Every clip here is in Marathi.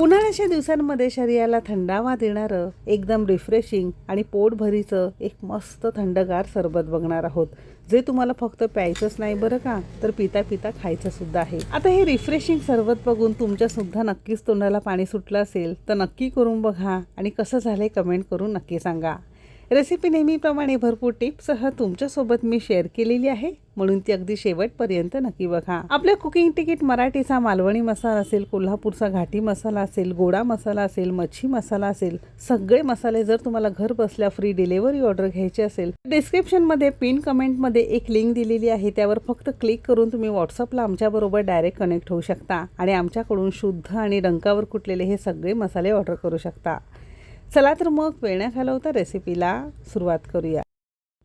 उन्हाळ्याच्या दिवसांमध्ये शरीराला थंडावा देणारं एकदम रिफ्रेशिंग आणि पोटभरीचं एक मस्त थंडगार सरबत बघणार आहोत. जे तुम्हाला फक्त प्यायचंच नाही बरं का तर पिता पिता खायचं सुद्धा आहे. आता हे रिफ्रेशिंग सरबत बघून तुमच्या सुद्धा नक्कीच तोंडाला पाणी सुटलं असेल तर नक्की करून बघा आणि कसं झालंय कमेंट करून नक्की सांगा. रेसिपी नेहमीप्रमाणे भरपूर टिप्ससह तुमच्यासोबत मी शेअर केलेली आहे. म्हणून ती अगदी शेवटपर्यंत नक्की बघा. आपल्या कुकिंग तिकीट मराठीचा मालवणी मसाला असेल कोल्हापूरचा घाटी मसाला असेल गोडा मसाला असेल मच्छी मसाला असेल सगळे मसाले जर तुम्हाला घर बसल्या फ्री डिलेव्हरी ऑर्डर घ्यायची असेल डिस्क्रिप्शनमध्ये पिन कमेंटमध्ये एक लिंक दिलेली आहे. त्यावर फक्त क्लिक करून तुम्ही व्हॉट्सअपला आमच्याबरोबर डायरेक्ट कनेक्ट होऊ शकता. आणि आमच्याकडून शुद्ध आणि डंकावर कुटलेले हे सगळे मसाले ऑर्डर करू शकता. चला तर मग वेळ न घालवता रेसिपीला सुरुवात करूया.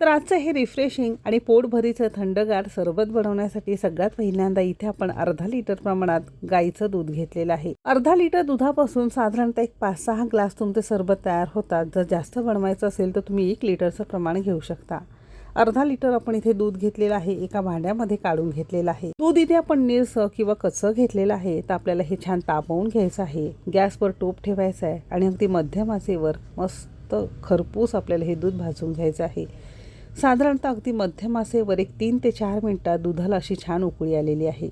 तर आजचं हे रिफ्रेशिंग आणि पोटभरीचं थंडगार सरबत बनवण्यासाठी सगळ्यात पहिल्यांदा इथे आपण अर्धा लिटर प्रमाणात गाईचं दूध घेतलेलं आहे. अर्धा लिटर दुधापासून साधारणतः एक पाच सहा ग्लास तुमचे सरबत तयार होतात. जर जास्त बनवायचं असेल तर तुम्ही एक लिटरचं प्रमाण घेऊ शकता. अर्धा लिटर आपण इथे दूध घेतलेलं आहे एका भांड्यामध्ये काढून घेतलेलं आहे. दूध इथे आपण निरसं किंवा कच्चं घेतलेलं आहे तर आपल्याला हे छान तापवून घ्यायचं आहे. गॅसवर टोप ठेवायचं आहे आणि अगदी मध्यम आचेवर मस्त खरपूस आपल्याला हे दूध भाजून घ्यायचं आहे. साधारणतः अगदी मध्यमासेवर एक तीन ते चार मिनटात दुधाला अशी छान उकळी आलेली आहे.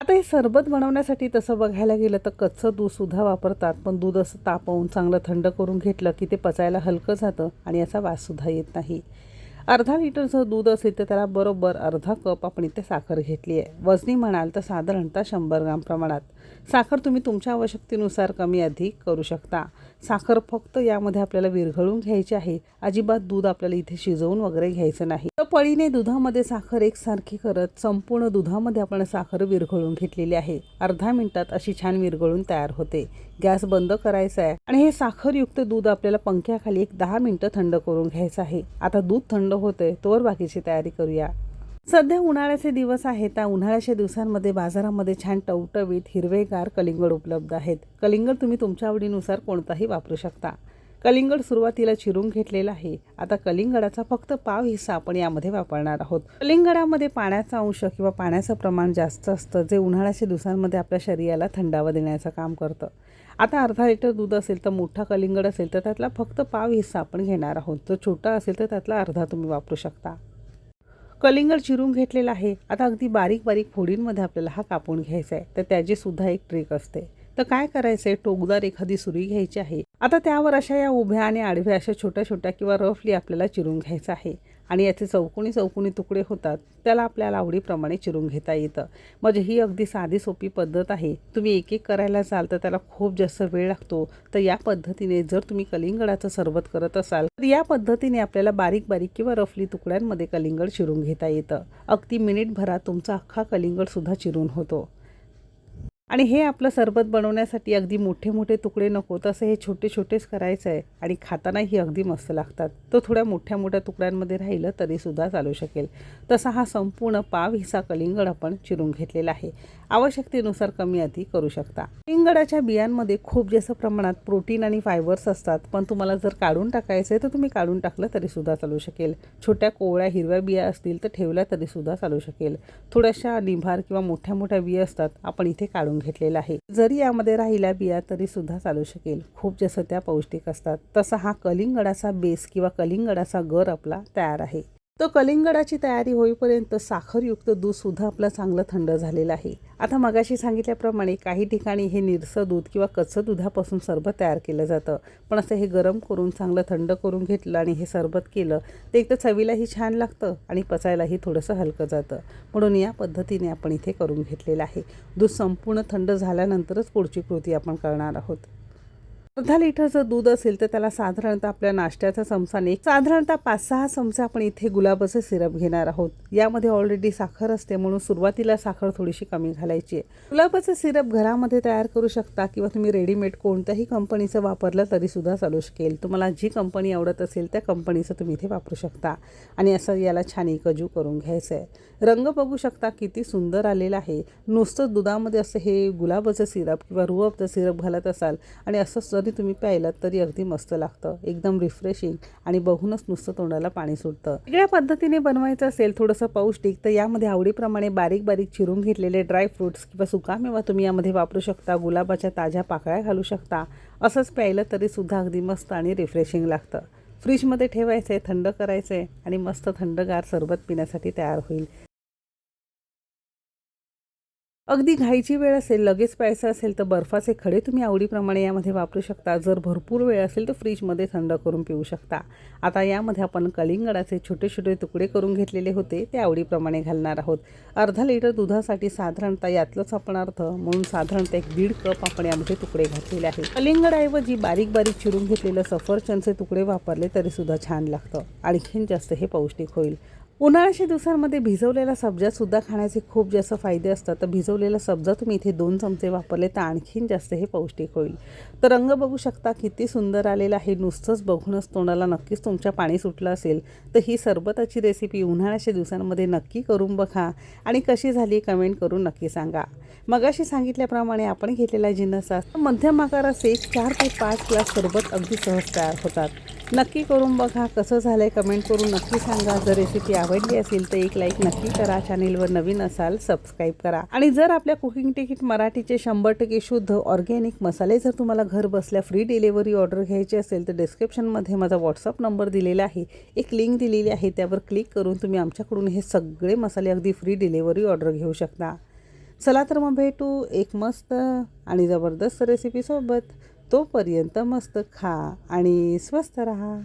आता हे सरबत बनवण्यासाठी तसं बघायला गेलं तर कच्चं दूध सुद्धा वापरतात पण दूध असं तापवून चांगलं थंड करून घेतलं की ते पचायला हलकं जातं आणि याचा वाससुद्धा येत नाही. अर्धा लिटरचं दूध असेल तर त्याला बरोबर अर्धा कप आपण इथे साखर घेतली आहे. वजनी म्हणाल तर साधारणतः शंभर ग्राम प्रमाणात. साखर तुम्ही तुमच्या आवश्यकतेनुसार कमी अधिक करू शकता. साखर फक्त यामध्ये आपल्याला विरघळून घ्यायची आहे. अजिबात दूध आपल्याला इथे शिजवून वगैरे घ्यायचं नाही. तर पळीने दुधामध्ये साखर एकसारखी करत संपूर्ण दुधामध्ये आपण साखर विरघळून घेतलेली आहे. अर्धा मिनिटात अशी छान विरघळून तयार होते. गॅस बंद करायचा आहे आणि हे साखरयुक्त दूध आपल्याला पंख्याखाली एक दहा मिनिटं थंड करून घ्यायचं आहे. आता दूध थंड होतंय तोवर बाकीची तयारी करूया. सध्या उन्हाळ्याचे दिवस आहेत. त्या उन्हाळ्याच्या दिवसांमध्ये बाजारामध्ये छान टवटवीत हिरवेगार कलिंगड उपलब्ध आहेत. कलिंगड तुम्ही तुमच्या आवडीनुसार कोणताही वापरू शकता. कलिंगड सुरुवातीला चिरून घेतलेला आहे. आता कलिंगडाचा फक्त पाव हिस्सा आपण यामध्ये वापरणार आहोत. कलिंगडामध्ये पाण्याचा अंश किंवा पाण्याचं प्रमाण जास्त असतं जे उन्हाळ्याच्या दिवसांमध्ये आपल्या शरीराला थंडावा देण्याचं काम करतं. आता अर्धा लिटर दूध असेल तर मोठा कलिंगड असेल तर त्यातला फक्त पाव हिस्सा आपण घेणार आहोत. जर छोटा असेल तर त्यातला अर्धा तुम्ही वापरू शकता. कलिंगड चिरून घेतलेला आहे. आता अगदी बारीक बारीक फोडींमध्ये आपल्याला हा कापून घ्यायचा आहे. तर त्याची सुद्धा एक ट्रिक असते. तर काय करायचं आहे? टोकदार एखादी सुरी घ्यायची आहे. आता त्यावर अशा या उभ्या आणि आडव्या अशा छोट्या छोट्या किंवा रफली आपल्याला चिरून घ्यायचं आहे. आणि याचे चौकोनी चौकोनी तुकडे होतात त्याला आपल्याला आवडीप्रमाणे चिरून घेता येतं. म्हणजे ही अगदी साधी सोपी पद्धत आहे. तुम्ही एक एक करायला जाल तर त्याला खूप जास्त वेळ लागतो. तर या पद्धतीने जर तुम्ही कलिंगडाचं सरबत करत असाल तर या पद्धतीने आपल्याला बारीक बारीक किंवा रफली तुकड्यांमध्ये कलिंगड चिरून घेता येतं. अगदी मिनिटभरात तुमचा अख्खा कलिंगड चिरून होतो. आणि हे आपलं सरबत बनवण्यासाठी अगदी मोठे मोठे तुकडे नको तसं हे छोटे छोटेच करायचं आहे आणि खातानाही अगदी मस्त लागतात. तो थोड्या मोठ्या मोठ्या तुकड्यांमध्ये राहिलं तरीसुद्धा चालू शकेल. तसा हा संपूर्ण पाव हिसा कलिंगड आपण चिरून घेतलेला आहे. आवश्यकतेनुसार कमी अधिक करू शकता. कलिंगडाच्या बियांमध्ये खूप जास्त प्रमाणात प्रोटीन आणि फायबर्स असतात पण तुम्हाला जर काढून टाकायचं आहे तर तुम्ही काढून टाकलं तरीसुद्धा चालू शकेल. छोट्या कोवळ्या हिरव्या बिया असतील तर ठेवल्या तरीसुद्धा चालू शकेल. थोड्याशा निभार किंवा मोठ्या मोठ्या बिया असतात आपण इथे काढून घेतलेला आहे. जरी यामध्ये राहिल्या बिया तरी सुद्धा चालू शकेल. खूप जसं त्या पौष्टिक असतात तसा हा कलिंगडाचा बेस किंवा कलिंगडाचा गर आपला तयार आहे. तो कलिंगडाची तयारी होईपर्यंत साखरयुक्त दूध सुद्धा आपलं चांगलं थंड झालेलं आहे. आता मगाशी सांगितल्याप्रमाणे काही ठिकाणी हे निरसं दूध किंवा कच्चं दुधापासून सरबत तयार केलं जातं. पण असं हे गरम करून चांगलं थंड करून घेतलं आणि हे सरबत केलं ते एक तर चवीलाही छान लागतं आणि पचायलाही थोडंसं हलकं जातं. म्हणून या पद्धतीने आपण इथे करून घेतलेलं आहे. दूध संपूर्ण थंड झाल्यानंतरच पुढची कृती आपण करणार आहोत. अर्धा लिटरचं दूध असेल तर त्याला साधारणतः आपल्या नाश्त्याचा चमचाने साधारणतः पाच सहा चमचे आपण इथे गुलाबाचं सिरप घेणार आहोत. यामध्ये ऑलरेडी साखर असते म्हणून सुरुवातीला साखर थोडीशी कमी घालायची आहे. गुलाबाचं सिरप घरामध्ये तयार करू शकता किंवा तुम्ही रेडीमेड कोणत्याही कंपनीचं वापरलं तरी सुद्धा चालू शकेल. तुम्हाला जी कंपनी आवडत असेल त्या कंपनीचं तुम्ही इथे वापरू शकता. आणि असं याला छान एकजू करून घ्यायचं आहे. रंग बघू शकता किती सुंदर आलेला आहे. नुसतं दुधामध्ये असं हे गुलाबाचं सिरप किंवा रुअबचं सिरप घालत असाल आणि असं जरी तुम्ही प्यायलात तरी अगदी मस्त लागतं. एकदम रिफ्रेशिंग आणि बघूनच नुसतं तोंडाला पाणी सुटतं. वेगळ्या पद्धतीने बनवायचं असेल थोडंसं पौष्टिक तर यामध्ये आवडीप्रमाणे बारीक बारीक चिरून घेतलेले ड्राय फ्रुट्स किंवा सुकामेवा तुम्ही यामध्ये वापरू शकता. गुलाबाच्या ताज्या पाकळ्या घालू शकता. असंच प्यायलं तरीसुद्धा अगदी मस्त आणि रिफ्रेशिंग लागतं. फ्रीजमध्ये ठेवायचं आहे थंड करायचं आहे आणि मस्त थंडगार सरबत पिण्यासाठी तयार होईल. अगदी घाईची वेळ असेल लगेच प्यायचं असेल तर बर्फाचे खडे तुम्ही आवडीप्रमाणे यामध्ये वापरू शकता. जर भरपूर वेळ असेल तर फ्रीजमध्ये थंड करून पिऊ शकता. आता यामध्ये आपण कलिंगडाचे छोटे छोटे तुकडे करून घेतलेले होते ते आवडीप्रमाणे घालणार आहोत. अर्धा लिटर दुधासाठी साधारणतः यातलंच आपण अर्थ म्हणून साधारणतः एक दीड कप आपण यामध्ये तुकडे घातलेले आहेत. कलिंगडाऐवजी बारीक बारीक चिरून घेतलेलं सफरचंदचे तुकडे वापरले तरीसुद्धा छान लागतं. आणखीन जास्त हे पौष्टिक होईल. उन्हाळ्याच्या दिवसांमध्ये भिजवलेला सब्जासुद्धा खाण्याचे खूप जास्त फायदे असतात. तर भिजवलेला सब्जा तुम्ही इथे दोन चमचे वापरले तर आणखीन जास्त हे पौष्टिक होईल. तर रंग बघू शकता किती सुंदर आलेला आहे. नुसतंच बघूनच तोंडाला नक्कीच तुमच्या पाणी सुटलं असेल. तर ही सरबताची रेसिपी उन्हाळ्याच्या दिवसांमध्ये नक्की करून बघा आणि कशी झाली कमेंट करून नक्की सांगा. मगाशी सांगितल्याप्रमाणे आपण घेतलेला जिन्नस मध्यम आकाराचे चार ते पाच ग्लास सरबत अगदी सहज तयार होतात. नक्की करून बघा कसं झालं आहे कमेंट करून नक्की सांगा. जर रेसिपी आवडली असेल तर एक लाईक नक्की करा. चॅनेलवर नवीन असाल सबस्क्राईब करा. आणि जर आपल्या कुकिंग तिकीट मराठीचे शंभर टक्के शुद्ध ऑर्गॅनिक मसाले जर तुम्हाला घर बसल्या फ्री डिलेवरी ऑर्डर घ्यायची असेल तर डिस्क्रिप्शनमध्ये माझा व्हॉट्सअप नंबर दिलेला आहे. एक लिंक दिलेली आहे. त्यावर क्लिक करून तुम्ही आमच्याकडून हे सगळे मसाले अगदी फ्री डिलेवरी ऑर्डर घेऊ शकता. चला तर मग भेटू एक मस्त आणि जबरदस्त रेसिपीसोबत तोपर्यंत मस्त खा आणि स्वस्त रहा.